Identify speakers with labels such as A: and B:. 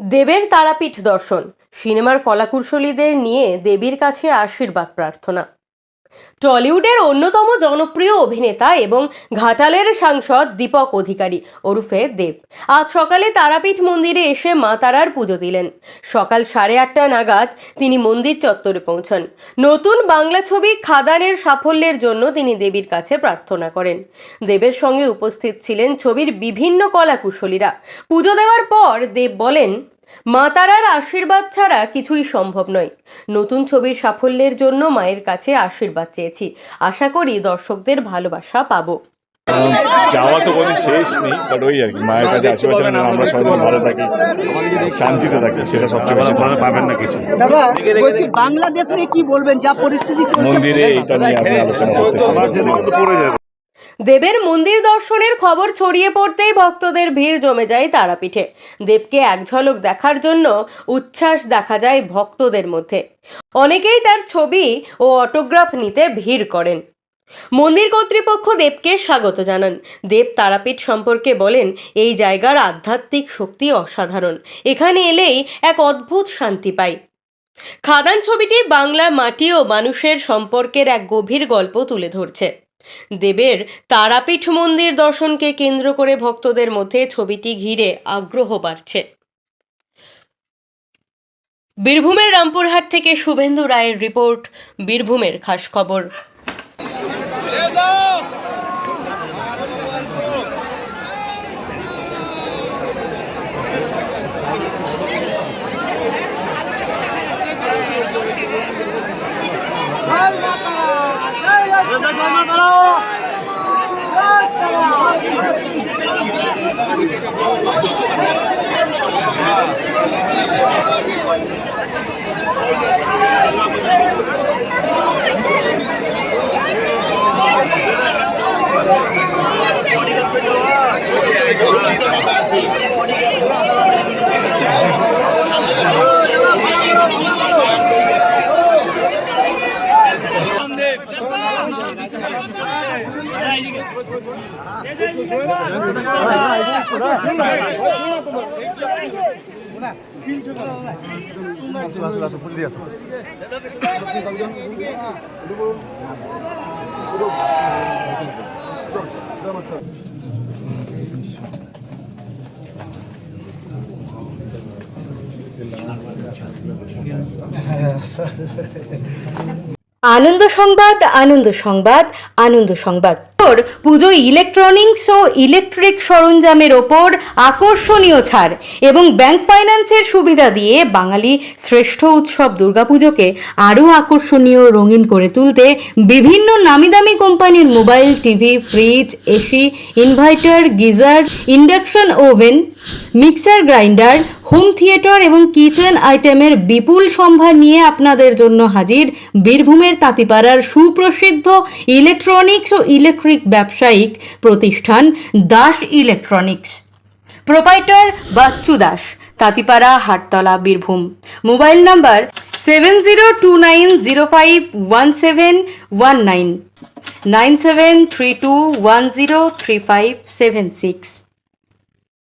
A: দেবের তারাপীঠ দর্শন। সিনেমার কলাকুশলীদের নিয়ে দেবীর কাছে আশীর্বাদ প্রার্থনা। টলিউডের অন্যতম জনপ্রিয় অভিনেতা এবং ঘাটালের সাংসদ দীপক অধিকারী ওরফে দেব। আজ সকালে তারাপীঠ মন্দিরে এসে মা তারার পুজো দিলেন। সকাল সাড়ে আটটা নাগাদ তিনি মন্দির চত্বরে পৌঁছান। নতুন বাংলা ছবি খাদানের সাফল্যের জন্য তিনি দেবীর কাছে প্রার্থনা করেন। দেবের সঙ্গে উপস্থিত ছিলেন ছবির বিভিন্ন কলাকুশলীরা। পুজো দেওয়ার পর দেব বলেন মা তারার আশীর্বাদ ছাড়া কিছুই সম্ভব নয়। নতুন ছবির সাফল্যের জন্য মায়ের কাছে আশীর্বাদ চেয়েছি। আশা করি দর্শকদের ভালোবাসা পাবো।
B: যাওয়া তো কোনো শেষ নেই বাট ওই আর কি মায়ের কাছে আশীর্বাদ আমরা সবাই যেন ভালো থাকি শান্তিতে থাকি সেটা সবচেয়ে বেশি ভালো। পাবেন না কিছু।
C: বলছি বাংলাদেশ নিয়ে কি বলবেন? যা পরিস্থিতি
B: মন্দিরে এটা নিয়ে আমি আলোচনা করতে চাই।
A: দেবের মন্দির দর্শনের খবর ছড়িয়ে পড়তেই ভক্তদের ভিড় জমে যায় তারাপীঠে। দেবকে এক ঝলক দেখার জন্য উচ্ছ্বাস দেখা যায় ভক্তদের মধ্যে। অনেকেই তার ছবি ও অটোগ্রাফ নিতে ভিড় করেন। মন্দির কর্তৃপক্ষ দেবকে স্বাগত জানান। দেব তারাপীঠ সম্পর্কে বলেন, এই জায়গার আধ্যাত্মিক শক্তি অসাধারণ। এখানে এলেই এক অদ্ভুত শান্তি পাই। খাদান ছবিটি বাংলার মাটি ও মানুষের সম্পর্কের এক গভীর গল্প তুলে ধরছে। দেবের তারাপীঠ মন্দির দর্শনকে কেন্দ্র করে ভক্তদের মধ্যে ছবিটি ঘিরে আগ্রহ বাড়ছে। বীরভূমের রামপুরহাট থেকে শুভেন্দু রায়ের রিপোর্ট, বীরভূমের খাস খবর। আনন্দ সংবাদ আনন্দ সংবাদ আনন্দ সংবাদ। ওর পুজো ইলেকট্রনিক্স ও ইলেকট্রিক সরঞ্জামের ওপর আকর্ষণীয় ছাড় এবং ব্যাংক ফাইন্যান্সের সুবিধা দিয়ে বাঙালি শ্রেষ্ঠ উৎসব দুর্গাপুজোকে আরও আকর্ষণীয় রঙিন করে তুলতে বিভিন্ন নামি দামি কোম্পানির mobile, TV fridge AC inverter geyser induction oven mixer grinder home theatre এবং কিচেন আইটেমের বিপুল সম্ভার নিয়ে আপনাদের জন্য হাজির বীরভূমের তাঁতিপাড়ার সুপ্রসিদ্ধ ইলেকট্রনিক্স ও ইলেকট্রিক ব্যবসায়িক প্রতিষ্ঠান Das electronics. Proprietor Bachchu Das, তাঁতিপাড়া, Hattala, Birbhum. Mobile number seven zero two nine zero five one seven one nine. Nine seven three two one zero three five seven six.